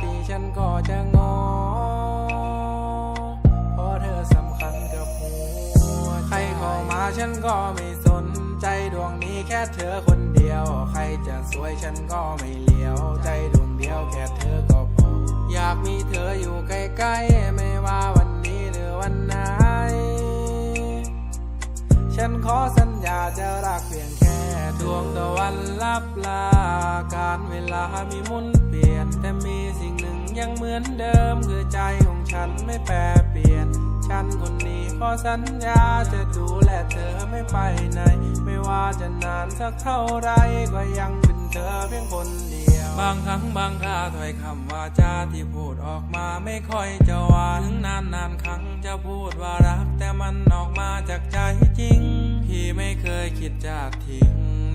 ตีฉันก็จะงอ เพราะเธอสำคัญกับหัวใครเข้ามาฉันก็ไม่สนใจดวงนี้แค่เธอคนเดียว ใครจะสวยฉันก็ไม่เลี้ยว ใจดวงเดียวแค่เธอก็พอ อยากมีเธออยู่ใกล้ๆ ไม่ว่าวันนี้หรือวันไหน ฉันขอสัญญาจะรักเพียงแค่ วันลับลา การเวลามีมุนเปลี่ยน แต่มีสิ่งหนึ่งยังเหมือนเดิม คือใจของฉันไม่แปรเปลี่ยน ฉันคนนี้ขอสัญญาจะดูแลเธอไม่ไปไหน ไม่ว่าจะนานสักเท่าไรก็ยังเป็นเธอเพียงคนเดียว บางครั้งบางคราถ้อยคำว่าจาที่พูดออกมาไม่ค่อยจะหวานถึงนานนานครั้งจะพูดว่ารัก แต่มันออกมาจากใจจริง พี่ไม่เคยคิดจะทิ้ง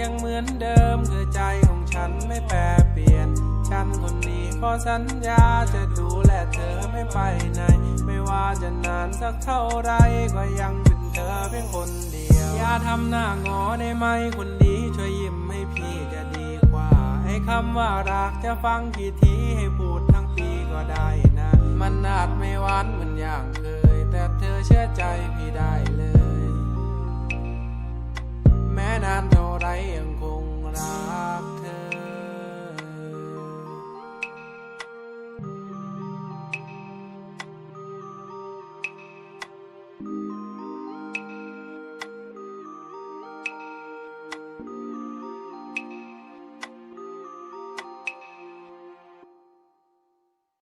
ยังเหมือนเดิมคือใจของฉันไม่แปรเปลี่ยน ฉันคนนี้ขอสัญญาจะดูแลเธอไม่ไปไหน ไม่ว่าจะนานสักเท่าไรก็ยังเป็นเธอเพียงคนเดียว อย่าทำหน้างอได้ไหมคนดีช่วยยิ้มให้พี่จะดีกว่า ให้คำว่ารักจะฟังกี่ทีให้พูดทั้งปีก็ได้นะ มันอาจไม่หวานเหมือนอย่างเคย แต่เธอเชื่อใจพี่ได้